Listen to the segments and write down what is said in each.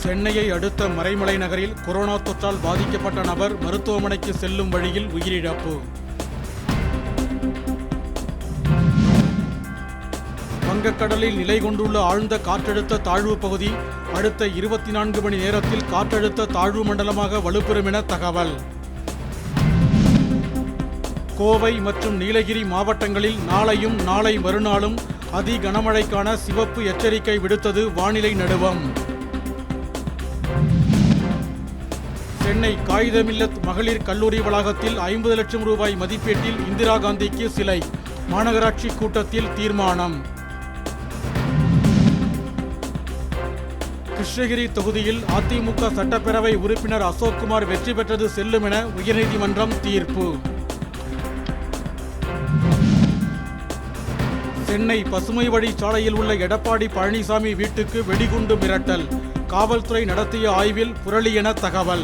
சென்னையை அடுத்த மறைமலை நகரில் கொரோனா தொற்றால் பாதிக்கப்பட்ட நபர் மருத்துவமனைக்கு செல்லும் வழியில் உயிரிழப்பு. வங்கக்கடலில் நிலை கொண்டுள்ள ஆழ்ந்த காற்றழுத்த தாழ்வு பகுதி அடுத்த இருபத்தி நான்கு மணி நேரத்தில் காற்றழுத்த தாழ்வு மண்டலமாக வலுப்பெறும் என தகவல். கோவை மற்றும் நீலகிரி மாவட்டங்களில் நாளையும் நாளை மறுநாளும் அதி கனமழைக்கான சிவப்பு எச்சரிக்கை விடுத்தது வானிலை நடுவம். சென்னை காகிதமில்லத் மகளிர் கல்லூரி வளாகத்தில் ஐம்பது லட்சம் ரூபாய் மதிப்பீட்டில் இந்திரா காந்திக்கு சிலை. மாநகராட்சி கூட்டத்தில் தீர்மானம். கிருஷ்ணகிரி தொகுதியில் அதிமுக சட்டப்பேரவை உறுப்பினர் அசோக்குமார் வெற்றி பெற்றது செல்லும் என உயர்நீதிமன்றம் தீர்ப்பு. சென்னை பசுமை வழி சாலையில் உள்ள எடப்பாடி பழனிசாமி வீட்டுக்கு வெடிகுண்டு மிரட்டல். காவல்துறை நடத்திய ஆய்வில் புரளி என தகவல்.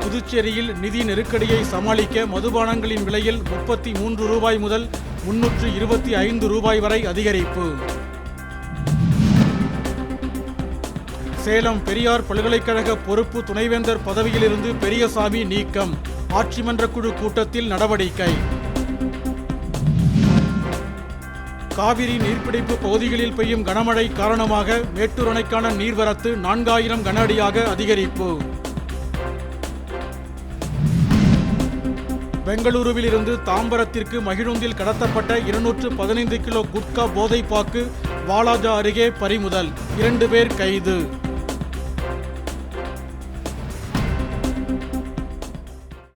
புதுச்சேரியில் நிதி நெருக்கடியை சமாளிக்க மதுபானங்களின் விலையில் முப்பத்தி மூன்று ரூபாய் முதல் முன்னூற்று இருபத்தி ஐந்து ரூபாய் வரை அதிகரிப்பு. சேலம் பெரியார் பல்கலைக்கழக பொறுப்பு துணைவேந்தர் பதவியிலிருந்து பெரியசாமி நீக்கம். ஆட்சிமன்ற குழு கூட்டத்தில் நடவடிக்கை. காவிரி நீர்பிடிப்பு பகுதிகளில் பெய்யும் கனமழை காரணமாக மேட்டூர் அணைக்கான நீர்வரத்து நான்காயிரம் கன அடியாக அதிகரிப்பு. பெங்களூருவில் இருந்து தாம்பரத்திற்கு மகிழுந்தில் கடத்தப்பட்ட இருநூற்று பதினைந்து கிலோ குட்கா போதைப்பாக்கு வாலாஜா அருகே பறிமுதல். இரண்டு பேர் கைது.